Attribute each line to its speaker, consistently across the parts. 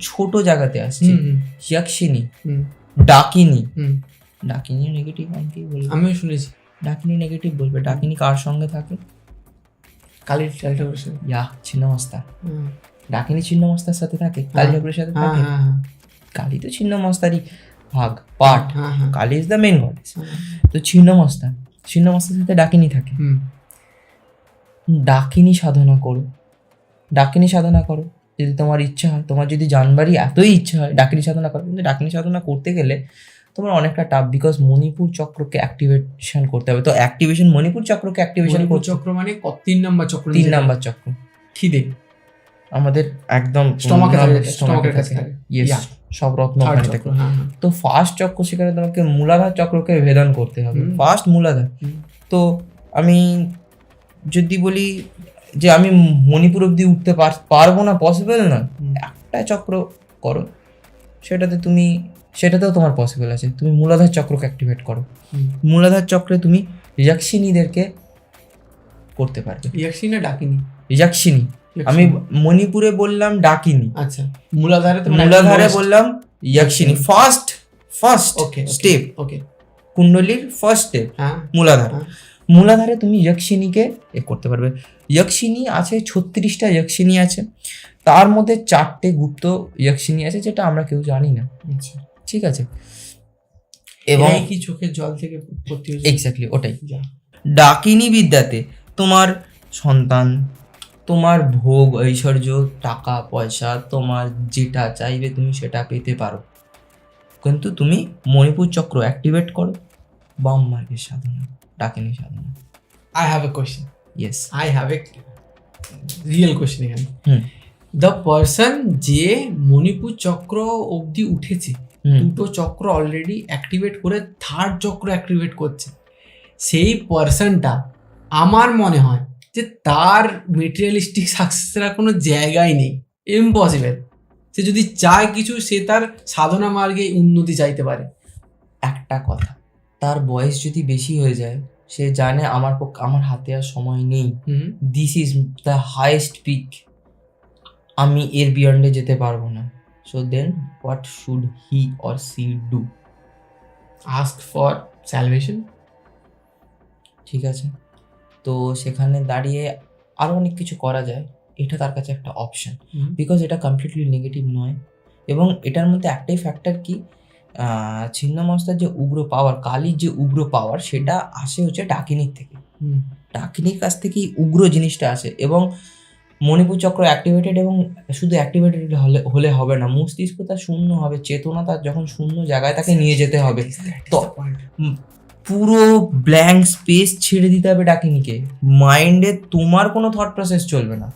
Speaker 1: ছোট জায়গাতে আসছি। ইয়াকশিনী ডাকিনি। ডাকিনি নেগেটিভ অনেকেই বলবে?
Speaker 2: আমিও শুনেছি।
Speaker 1: ডাকিনি নেগেটিভ বলবে। ডাকিনি কার সঙ্গে থাকে?
Speaker 2: কালীর কালী ঠাকুরের সাথে
Speaker 1: ইয়া ছিন্নমস্তা। ডাকিনি ছিন্নমস্তার সাথে থাকে? কালী ঠাকুরের সাথে
Speaker 2: হ্যাঁ
Speaker 1: থাকে?
Speaker 2: হ্যাঁ হ্যাঁ।
Speaker 1: কালী তো ছিন্নমস্তারই ভাগ পার্ট
Speaker 2: হ্যাঁ হ্যাঁ
Speaker 1: Kali is the main god
Speaker 2: হ্যাঁ।
Speaker 1: তো ছিন্নমস্তা ছিন্নমস্তার সাথে ডাকিনি থাকে। ডাকিনি সাধনা করো। ডাকিনি সাধনা করো। যদি তোমার ইচ্ছা হয় তোমার যদি জানবারই এতই ইচ্ছা হয় ডাকিনি সাধনা করো কিন্তু ডাকিনি সাধনা করতে গেলে তোমার অনেকটা টাফ বিকজ মণিপুর চক্রকে অ্যাক্টিভেশন করতে হবে। তো অ্যাক্টিভেশন মণিপুর চক্রকে অ্যাক্টিভেশন
Speaker 2: চক্র মানে কত তিন নাম্বার চক্র
Speaker 1: তিন নাম্বার চক্র।
Speaker 2: খিদে।
Speaker 1: আমাদের একদম
Speaker 2: স্টমাকের কাছে
Speaker 1: সব রত্ন
Speaker 2: হ্যাঁ হ্যাঁ।
Speaker 1: তো ফার্স্ট চক্র সেখানে তোমাকে মূলাধার চক্রকে ভেদন করতে হবে। ফার্স্ট মূলাধার। তো আমি যদি বলি যে আমি মণিপুর অব্দি উঠতে পার- পারব না পসিবল না একটা চক্র করো। সেটাতে তুমি সেটাতেও তোমার পসিবল আছে। তুমি মূলাধার চক্রকে অ্যাক্টিভেট করো। মূলাধার চক্রে তুমি রিজাক্সিনীদেরকে করতে পারবে।
Speaker 2: ইয়াকশি না ডাকিনি
Speaker 1: রিজাক্সিনী আমি মণিপুরে বললাম ডাকিনি।
Speaker 2: আচ্ছা। মূলাধারে
Speaker 1: মূলাধারে বললাম ইয়াকশিনী first first
Speaker 2: okay
Speaker 1: step
Speaker 2: okay
Speaker 1: কুণ্ডলীর ফার্স্ট স্টেপ
Speaker 2: হ্যাঁ।
Speaker 1: মূলাধার।
Speaker 2: হ্যাঁ।
Speaker 1: মূলাধারে তুমি যক্ষিণীকে এ করতে পারবে। যক্ষিণী আছে ছত্রিশটা যক্ষিণী আছে। তার মধ্যে চারটে গুপ্ত যক্ষিণী আছে যেটা আমরা কেউ জানি না।
Speaker 2: আচ্ছা।
Speaker 1: ঠিক আছে? এবং
Speaker 2: কি চোখের জল থেকে
Speaker 1: এক্স্যাক্টলি ওটাই। ডাকিনী বিদ্যাতে তোমার সন্তান তোমার ভোগ ঐশ্বর্য টাকা পয়সা তোমার যেটা চাইবে তুমি সেটা পেতে পারো। কিন্তু তুমি মণিপুর চক্র অ্যাক্টিভেট করো। বাম মার্গের সাধনা। ডাকিনী সাধনা।
Speaker 2: I have a question
Speaker 1: yes
Speaker 2: I have a real question এখানে। দ্য পার্সন যে মণিপুর চক্র অবধি উঠেছে দুটো চক্র অলরেডি অ্যাক্টিভেট করে থার্ড চক্র অ্যাক্টিভেট করছে সেই পার্সনটা আমার মনে হয় যে তার মেটেরিয়ালিস্টিক সাকসেসের আর কোনো জায়গাই নেই। ইম্পসিবল সে যদি চায় কিছু সে তার সাধনা মার্গে উন্নতি চাইতে পারে।
Speaker 1: একটা কথা। তার বয়স যদি বেশি হয়ে যায় সে জানে আমার পক্ষে আমার হাতে আর সময় নেই। This is the highest peak আমি এর বিয়ন্ডে যেতে পারব না। So then what should he or she do
Speaker 2: ask for salvation
Speaker 1: ঠিক আছে। তো সেখানে দাঁড়িয়ে আরও অনেক কিছু করা যায়। এটা তার কাছে একটা অপশন বিকজ এটা কমপ্লিটলি নেগেটিভ নয়। এবং এটার মধ্যে একটাই ফ্যাক্টর কি? ছিন্নমস্তার যে উগ্র পাওয়ার কালির যে উগ্র পাওয়ার সেটা আসে হচ্ছে ডাকিনির থেকে। ডাকিনির কাছ থেকেই উগ্র জিনিসটা আসে এবং মণিপুর চক্র অ্যাক্টিভেটেড এবং শুধু অ্যাক্টিভেটেড হলে হলে হবে না মস্তিষ্ক তার শূন্য হবে চেতনা তার যখন শূন্য জায়গায় তাকে নিয়ে যেতে হবে। তো পুরো ব্ল্যাঙ্ক স্পেস ছেড়ে দিতে হবে ডাকিনিকে। মাইন্ডে তোমার কোনো থট প্রসেস চলবে না।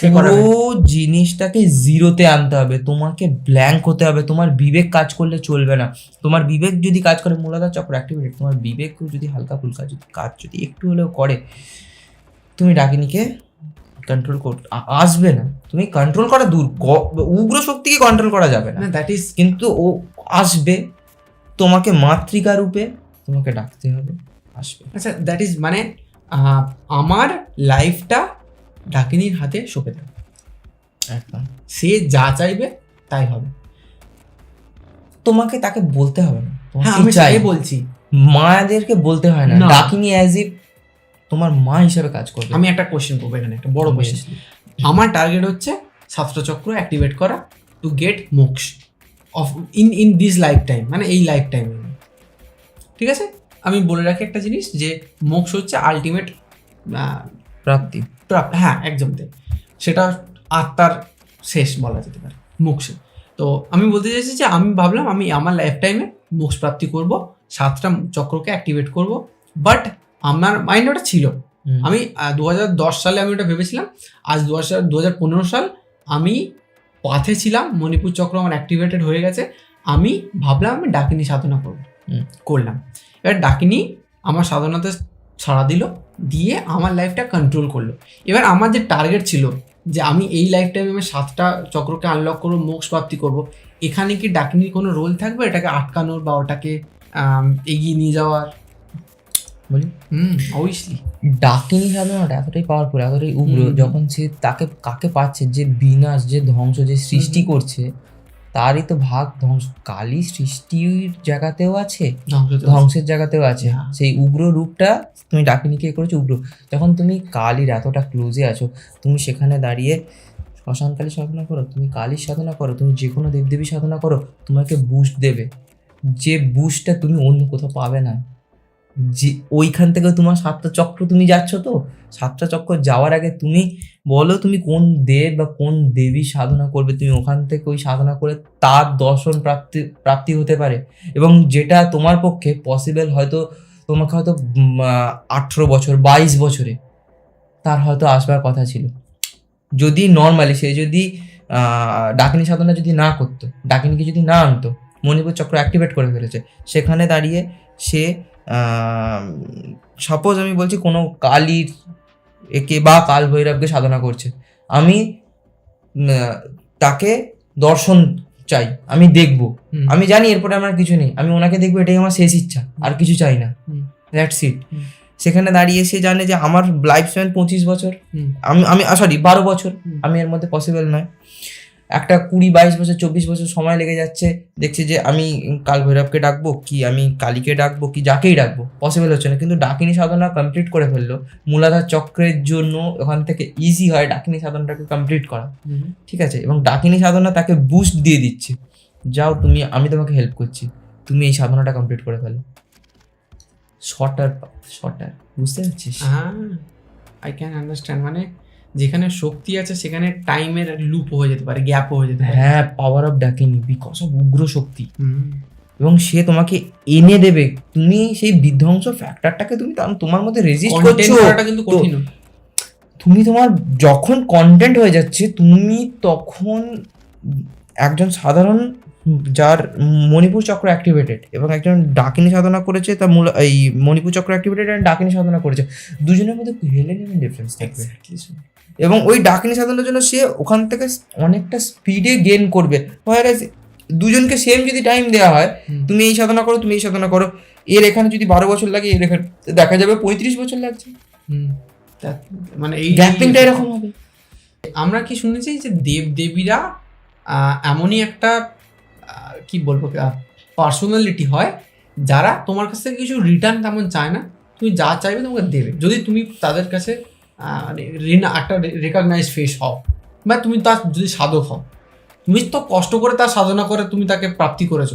Speaker 1: পুরো জিনিসটাকে জিরোতে আনতে হবে। তোমাকে ব্ল্যাঙ্ক হতে হবে। তোমার বিবেক কাজ করলে চলবে না। তোমার বিবেক যদি কাজ করে মূলাধার চক্র অ্যাক্টিভেট তোমার বিবেক যদি হালকা ফুলকা যদি কাজ যদি একটু হলেও করে তুমি ডাকিনিকে কন্ট্রোল কর। আসবে না। তুমি কন্ট্রোল করা দূর। উগ্র শক্তিকে কন্ট্রোল করা যাবে না।
Speaker 2: দ্যাট ইজ
Speaker 1: কিন্তু ও আসবে। তোমাকে মাতৃকা রূপে তোমাকে ডাকতে হবে। আসবে।
Speaker 2: আচ্ছা দ্যাট ইজ মানে আমার লাইফটা ডাকিনীর হাতে সঁপে দেয়
Speaker 1: একদম।
Speaker 2: সে যা চাইবে তাই হবে।
Speaker 1: তোমাকে তাকে বলতে হবে না।
Speaker 2: হ্যাঁ আমি
Speaker 1: চাই।
Speaker 2: বলছি।
Speaker 1: মায়াদেরকে বলতে হয় না। ডাকিনি অ্যাজ ইফ তোমার মা হিসাবে কাজ করবে।
Speaker 2: আমি একটা কোশ্চেন করব এখানে একটা বড় কোশ্চেন আমার টার্গেট হচ্ছে চক্র অ্যাক্টিভেট করা to get moksha of in in this lifetime মানে এই লাইফ টাইম ঠিক আছে? আমি বলে রাখি একটা জিনিস যে মোক্স হচ্ছে আলটিমেট
Speaker 1: প্রাপ্তি।
Speaker 2: প্রাপ্তি হ্যাঁ একদম তাই। সেটা আত্মার শেষ বলা যেতে পারে মোক্ষে। তো আমি বলতে চাইছি যে আমি ভাবলাম আমি আমার লাইফ টাইমে মোক্ষ প্রাপ্তি করব সাতটা চক্রকে অ্যাক্টিভেট করব বাট আমার মাইন্ড ওটা ছিল। আমি দু হাজার দশ সালে আমি ওটা ভেবেছিলাম আজ দু হাজার দু হাজার পনেরো সাল আমি পাথে ছিলাম মণিপুর চক্র আমার অ্যাক্টিভেটেড হয়ে গেছে আমি ভাবলাম আমি ডাকিনি সাধনা করব। করলাম। এবার ডাকিনি আমার সাধনাতে ছাড়া দিল দিয়ে আমার লাইফটা কন্ট্রোল করল। এবার আমার যে টার্গেট ছিল যে আমি এই লাইফ টাইমে আমি সাতটা চক্রকে আনলক করব মোক্ষ প্রাপ্তি করব এখানে কি ডাকিনীর কোনো রোল থাকবে? এটাকে আটকানোর বা ওটাকে এগিয়ে নিয়ে যাওয়ার?
Speaker 1: বলি
Speaker 2: হুম অবভিয়াসলি
Speaker 1: ডাকিনী সাধনাটা এতটাই পাওয়ারফুল এতটাই উগ্র যখন সে তাকে কাকে পাচ্ছে যে বিনাশ যে ধ্বংস যে সৃষ্টি করছে তারই তো ভাগ ধ্বংস কালী সৃষ্টির জায়গাতেও আছে ধ্বংসের জায়গাতেও আছে।
Speaker 2: হ্যাঁ।
Speaker 1: সেই উগ্র রূপটা তুমি ডাকিনীকে করেছ? উগ্র। যখন তুমি কালীর এতটা ক্লোজে আছো তুমি সেখানে দাঁড়িয়ে শ্মশান কালী সাধনা করো তুমি কালীর সাধনা করো তুমি যে কোনো দেবদেবী সাধনা করো তোমাকে বুস্ট দেবে। যে বুস্টটা তুমি অন্য কোথাও পাবে না। যে ওইখান থেকে তোমার সাতটা চক্র তুমি যাচ্ছ তো? সাতটা চক্র যাওয়ার আগে তুমি বলো তুমি কোন দেব বা কোন দেবী সাধনা করবে? তুমি ওখান থেকে ওই সাধনা করে তার দর্শন প্রাপ্তি প্রাপ্তি হতে পারে। এবং যেটা তোমার পক্ষে পসিবল হয়তো তোমাকে হয়তো আঠেরো বছর, বাইশ বছরে তার হয়তো আসবার কথা ছিল। যদি নর্মালি সে যদি ডাকিনী সাধনা যদি না করতো, ডাকিনীকে যদি না আনতো, মণিপুর চক্র অ্যাক্টিভেট করে ফেলেছে, সেখানে দাঁড়িয়ে সে সাপোজ আমি বলছি কোনো কালীর একে বা কাল ভৈরবকে সাধনা করছে আমি তাকে দর্শন চাই আমি দেখব। আমি জানি এরপরে আমার কিছু নেই আমি ওনাকে দেখব এটাই আমার শেষ ইচ্ছা আর কিছু চাই না। দ্যাটস ইট সেখানে দাঁড়িয়ে সে জানে যে আমার লাইফ স্প্যান পঁচিশ বছর। আমি আমি সরি বারো বছর। আমি এর মধ্যে পসিবল নয়। একটা কুড়ি বাইশ বছর চব্বিশ বছর সময় লেগে যাচ্ছে দেখছি যে আমি কাল ভৈরবকে ডাকবো কি আমি কালীকে ডাকবো কি যাকেই ডাকবো পসিবল হচ্ছে না। কিন্তু ডাকিনী সাধনা কমপ্লিট করে ফেলল। মূলাধার চক্রের জন্য ওখান থেকে ইজি হয় ডাকিনী সাধনাটাকে কমপ্লিট করা। ঠিক আছে? এবং ডাকিনী সাধনা তাকে বুস্ট দিয়ে দিচ্ছে। যাও তুমি আমি তোমাকে হেল্প করছি। তুমি এই সাধনাটা কমপ্লিট করে ফেলো। শর্টার শর্টার বুঝতে পারছিস?
Speaker 2: হ্যাঁ আই ক্যান আন্ডারস্ট্যান্ড মানে যেখানে শক্তি আছে সেখানে টাইমের লুপ হয়ে যেতে পারে গ্যাপ হয়ে যেতে পারে।
Speaker 1: হ্যাঁ power of Dakini because of ugra shakti. এবং সে তোমাকে এনে দেবে। তুমি সেই বিধ্বংস ফ্যাক্টরটাকে তুমি তোমার মধ্যে রেজিস্ট করছ।
Speaker 2: কিন্তু কঠিন।
Speaker 1: তুমি তোমার যখন কন্টেন্ট হয়ে যাচ্ছে তুমি তখন একজন সাধারণ যার মণিপুর চক্র অ্যাক্টিভেটেড এবং একজন ডাকিনী সাধনা করেছে তার মূল এই মণিপুর চক্র অ্যাক্টিভেটেড আর ডাকিনী সাধনা করেছে। দুজনের মধ্যে হেলেন ডিফারেন্স থাকবে। এবং ওই ডাকিনী সাধনার জন্য সে ওখান থেকে অনেকটা স্পিডে গেন করবে। দুজনকে সেম যদি টাইম দেওয়া হয় তুমি এই সাধনা করো তুমি এই সাধনা করো এর এখানে যদি বারো বছর লাগে এর এখানে দেখা যাবে পঁয়ত্রিশ বছর লাগছে।
Speaker 2: হুম। মানে এই
Speaker 1: গ্যাপিংটা এরকম হবে।
Speaker 2: আমরা কি শুনেছি যে দেব দেবীরা এমনই একটা কি বলব পার্সোনালিটি হয় যারা তোমার কাছ থেকে কিছু রিটার্ন তেমন চায় না। তুমি যা চাইবে তোমাকে দেবে। যদি তুমি তাদের কাছে একটা রেকগনাইজ ফেস হও। বা তুমি তার যদি সাধক হও। তুমি তো কষ্ট করে তার সাধনা করে তুমি তাকে প্রাপ্তি করেছ।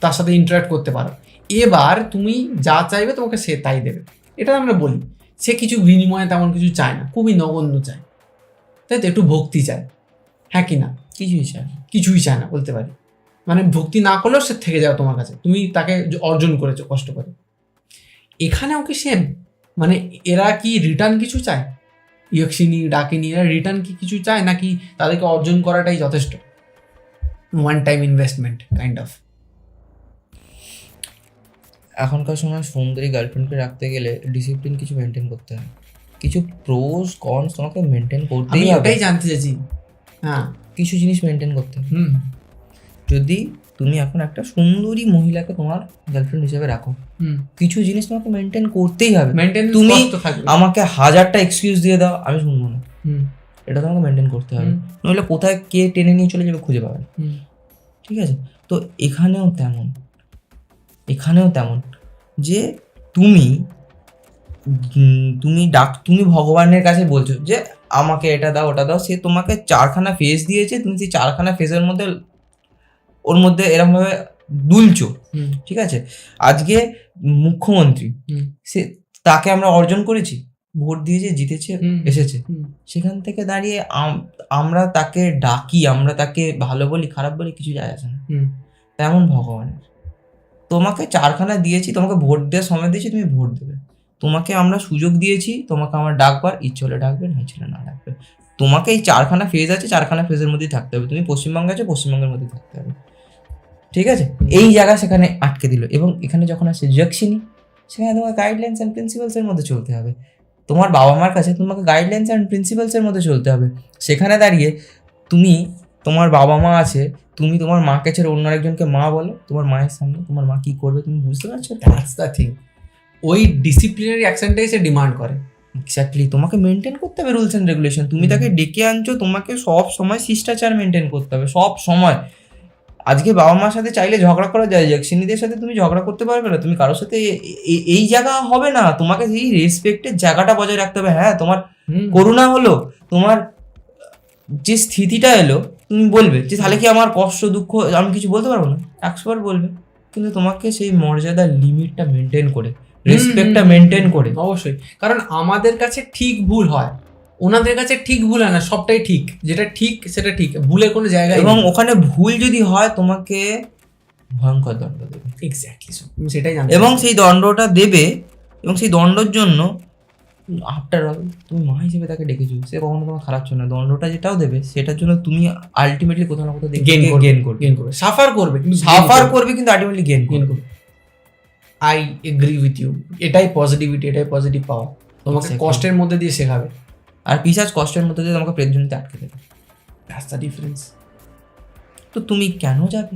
Speaker 2: তার সাথে ইন্টারাক্ট করতে পারো। এবার তুমি যা চাইবে তোমাকে সে তাই দেবে। এটা আমরা বলি। সে কিছু বিনিময়ে তেমন কিছু চায় না। খুবই নগণ্য চায়। তাই তো একটু ভক্তি চায়। হ্যাঁ কি না?
Speaker 1: কিছুই চায়।
Speaker 2: কিছুই চায় না বলতে পারি। মানে ভক্তি না করলেও সে থেকে যাবে তোমার কাছে। তুমি তাকে অর্জন করেছ কষ্ট করে। এখানেও কি সেম মানে এরা কি রিটার্ন কিছু চায়? ইয়ক্ষিনী ডাকিনী এরা রিটার্ন কি কিছু চায় নাকি তাদেরকে অর্জন করাটাই যথেষ্ট? One time investment kind of
Speaker 1: এখনকার সময় সুন্দরী গার্লফ্রেন্ডকে রাখতে গেলে ডিসিপ্লিন কিছু মেনটেন করতে হয়। কিছু প্রোজ কনস তোমাকে মেনটেন করতেই হবে।
Speaker 2: ওটাই জানতে চাইছি। হ্যাঁ।
Speaker 1: কিছু জিনিস মেনটেন করতে হবে।
Speaker 2: হুম।
Speaker 1: যদি তুমি এখন একটা সুন্দরী মহিলাকে তোমার গার্লফ্রেন্ড হিসেবে রাখো
Speaker 2: হুম
Speaker 1: কিছু জিনিস তোমাকে মেনটেন করতেই হবে।
Speaker 2: মেনটেন
Speaker 1: তুমি আমাকে হাজারটা এক্সকিউজ দিয়ে দাও আমি শুনব না।
Speaker 2: হুম।
Speaker 1: এটা তোমাকে মেনটেন করতে হবে। নইলে কোথায় কে টেনে নিয়ে চলে যাবে খুঁজে পাবে ঠিক আছে? তো এখানেও তেমন। এখানেও তেমন। যে তুমি তুমি ডাক তুমি ভগবানের কাছে বলছো যে আমাকে এটা দাও ওটা দাও। সে তোমাকে চারখানা ফেস দিয়েছে। তুমি সেই চারখানা ফেসের মধ্যে ওর মধ্যে এরকমভাবে দুলছো ঠিক আছে? আজকে মুখ্যমন্ত্রী সে তাকে আমরা অর্জন করেছি ভোট দিয়েছে জিতেছে এসেছে। সেখান থেকে দাঁড়িয়ে আমরা তাকে ডাকি আমরা তাকে ভালো বলি খারাপ বলি কিছু যায় আসে না। তেমন ভগবানের তোমাকে চারখানা দিয়েছি তোমাকে ভোট দেওয়ার সময় দিয়েছি তুমি ভোট দেবে। তোমাকে আমরা সুযোগ দিয়েছি তোমাকে আমার ডাকবার ইচ্ছে হলে ডাকবে না ইচ্ছে না ডাকবে। তোমাকে এই চারখানা ফেজ আছে চারখানা ফেজের মধ্যেই থাকতে হবে। তুমি পশ্চিমবঙ্গে আছো পশ্চিমবঙ্গের মধ্যেই থাকতে হবে। ঠিক আছে? এই জায়গা সেখানে আটকে দিল এবং এখানে যখন আসে জক্ষিণী সেখানে তোমাকে গাইডলাইন্স অ্যান্ড প্রিন্সিপালসের মধ্যে চলতে হবে। তোমার বাবা মার কাছে তোমাকে গাইডলাইন্স অ্যান্ড প্রিন্সিপালসের মধ্যে চলতে হবে। সেখানে দাঁড়িয়ে তুমি তোমার বাবা মা আছে তুমি তোমার মাকে ছেড়ে অন্য একজনকে মা বলো তোমার মায়ের সামনে তোমার মা কি করবে তুমি বুঝতে পারছ?
Speaker 2: দ্যাটস দ্য থিং ওই ডিসিপ্লিনারি অ্যাকশনটাই সে ডিমান্ড করে।
Speaker 1: এক্স্যাক্টলি তোমাকে মেনটেন করতে হবে রুলস অ্যান্ড রেগুলেশন তুমি তাকে ডেকে আনছো তোমাকে সব সময় শিষ্টাচার মেনটেন করতে হবে সব সময়। আজকে বাবা মার সাথে চাইলে ঝগড়া করা যায় জ্যাকসিনিদের সাথে তুমি ঝগড়া করতে পারবে না তুমি কারোর সাথে এই জায়গা হবে না তোমাকে সেই রেসপেক্টের জায়গাটা বজায় রাখতে হবে। হ্যাঁ তোমার করুণা হলো তোমার যে স্থিতিটা এলো তুমি বলবে যে তাহলে কি আমার কষ্ট দুঃখ আমি কিছু বলতে পারব না? একশোবার বলবে। কিন্তু তোমাকে সেই মর্যাদার লিমিটটা মেনটেন করে রেসপেক্টটা মেনটেন করে।
Speaker 2: অবশ্যই। কারণ আমাদের কাছে ঠিক ভুল হয়। ওনাদের কাছে ঠিক ভুল হয় না সবটাই ঠিক। যেটা ঠিক সেটা ঠিক। ভুলের কোনো জায়গায়
Speaker 1: এবং ওখানে ভুল যদি হয় তোমাকে ভয়ঙ্কর দণ্ড দেবে।
Speaker 2: এক্স্যাক্টলি সেটাই জানি
Speaker 1: এবং সেই দণ্ডটা দেবে এবং সেই দণ্ডর জন্য আফটার অল তুমি মা হিসেবে তাকে ডেকেছো। সে কখনো তোমার খারাপ ছিল না। দণ্ডটা যেটাও দেবে সেটার জন্য তুমি আলটিমেটলি কোথাও না কোথাও
Speaker 2: গেন করবে।
Speaker 1: গেন করবে।
Speaker 2: গেন করবে। সাফার করবে কিন্তু
Speaker 1: সাফার করবে। কিন্তু আলটিমেটলি গেন
Speaker 2: গেন
Speaker 1: করবে।
Speaker 2: করবে। আই এগ্রি উইথ ইউ এটাই পজিটিভিটি এটাই পজিটিভ পাওয়া তোমাকে কষ্টের মধ্যে দিয়ে শেখাবে।
Speaker 1: আর পিসাজ কষ্টের মধ্যে দিয়ে তোমাকে প্রেজেন্টে আটকে দেবে।
Speaker 2: দ্যাটস দ্য ডিফারেন্স
Speaker 1: তো তুমি কেন যাবে?